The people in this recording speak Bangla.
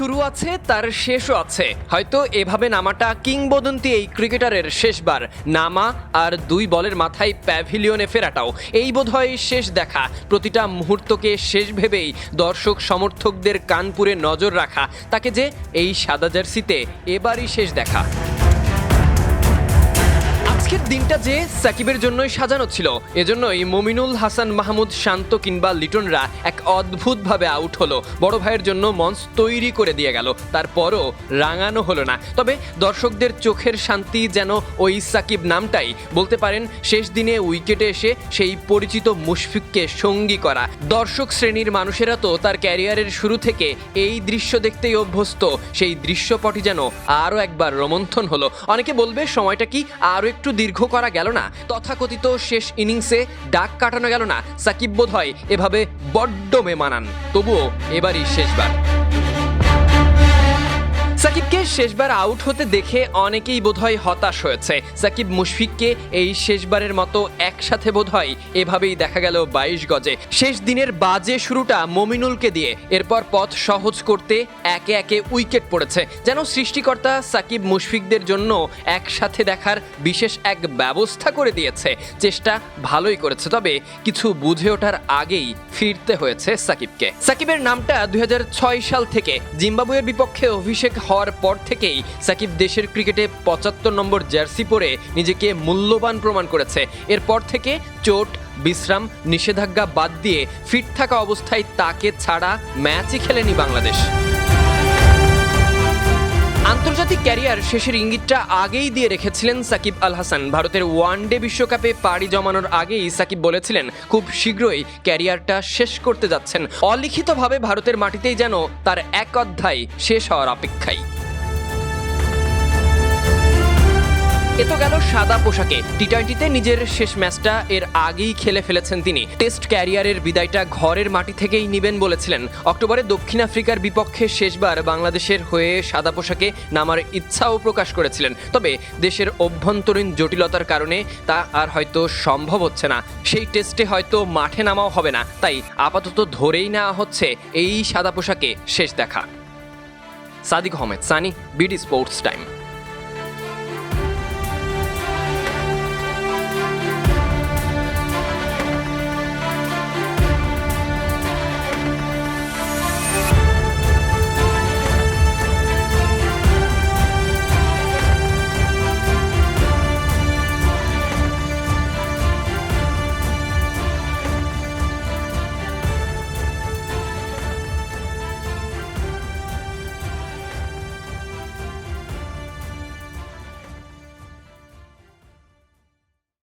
শুরু আছে, তার শেষও আছে। হয়তো এভাবে নামাটা কিংবদন্তি এই ক্রিকেটারের শেষবার। নামা আর দুই বলের মাথায় প্যাভিলিয়নে ফেরাটাও। এই বোধহয় শেষ দেখা। প্রতিটা মুহূর্তকে শেষ ভেবেই দর্শক সমর্থকদের কানপুরে নজর রাখা। তাকে যে এই সাদা জার্সিতে এবারই শেষ দেখা। আজকের দিনটা যে সাকিবের জন্যই সাজানো ছিল, এজন্যই মমিনুল হাসান মাহমুদ শান্ত কিংবা লিটনরা এক অদ্ভুতভাবে আউট হলো। বড় ভাইয়ের জন্য মঞ্চ তৈরি করে দিয়ে গেল, তারপরও রাঙানো হলো না। তবে দর্শকদের চোখের শান্তি যেন ওই সাকিব নামটাই। বলতে পারেন, শেষ দিনে উইকেটে এসে সেই পরিচিত মুশফিককে সঙ্গী করা। দর্শক শ্রেণির মানুষেরা তো তার ক্যারিয়ারের শুরু থেকে এই দৃশ্য দেখতেই অভ্যস্ত। সেই দৃশ্যপটি যেন আরও একবার রোমন্থন হলো। অনেকে বলবে, সময়টা কি আরও একটু দীর্ঘ করা গেল না। তথাকথিত শেষ ইনিংসে ডাক কাটানো গেল না। সাকিব বোধ হয় এভাবে বড্ড মেমানান। তবুও এবারই শেষবার। সাকিবকে শেষবার আউট হতে দেখে অনেকেই বোধহয় হতাশ হয়েছে। সাকিব মুশফিককে এই শেষবারের মতো একসাথে বোধহয় এভাবেই দেখা গেল বাইশ গজে। শেষ দিনের বাজে শুরুটা মমিনুলকে দিয়ে। এরপর পথ সহজ করতে একে একে উইকেট পড়েছে। যেন সৃষ্টিকর্তা সাকিব মুশফিকদের জন্য একসাথে দেখার বিশেষ এক ব্যবস্থা করে দিয়েছে। চেষ্টা ভালোই করেছে, তবে কিছু বুঝে ওঠার আগেই ফিরতে হয়েছে সাকিবকে। সাকিবের নামটা দুই হাজার ছয় সাল থেকে। জিম্বাবুয়ের বিপক্ষে অভিষেক হওয়ার পর থেকেই সাকিব দেশের ক্রিকেটে পঁচাত্তর নম্বর জার্সি পরে নিজেকে মূল্যবান প্রমাণ করেছে। এরপর থেকে চোট, বিশ্রাম, নিষেধাজ্ঞা বাদ দিয়ে ফিট থাকা অবস্থায় তাকে ছাড়া ম্যাচই খেলেনি বাংলাদেশ। আন্তর্জাতিক ক্যারিয়ার শেষের ইঙ্গিতটা আগেই দিয়ে রেখেছিলেন সাকিব আল হাসান ভারতের ওয়ান ডে বিশ্বকাপে পাড়ি জমানোর আগেই সাকিব বলেছিলেন, খুব শীঘ্রই ক্যারিয়ারটা শেষ করতে যাচ্ছেন। অলিখিতভাবে ভারতের মাটিতেই যেন তার এক অধ্যায় শেষ হওয়ার অপেক্ষায়। তো গেল সাদা পোশাকে। টি টোয়েন্টিতে নিজের শেষ ম্যাচটা এর আগেই খেলে ফেলেছেন তিনি। টেস্ট ক্যারিয়ারের বিদায়টা ঘরের মাটি থেকেই নিবেন বলেছিলেন। অক্টোবরে দক্ষিণ আফ্রিকার বিপক্ষে শেষবার বাংলাদেশের হয়ে সাদা পোশাকে নামার ইচ্ছাও প্রকাশ করেছিলেন। তবে দেশের অভ্যন্তরীণ জটিলতার কারণে তা আর হয়তো সম্ভব হচ্ছে না। সেই টেস্টে হয়তো মাঠে নামাও হবে না। তাই আপাতত ধরেই নেওয়া হচ্ছে এই সাদা পোশাকে শেষ দেখা। Sadiq Ahmed, Sunny, BD sports time.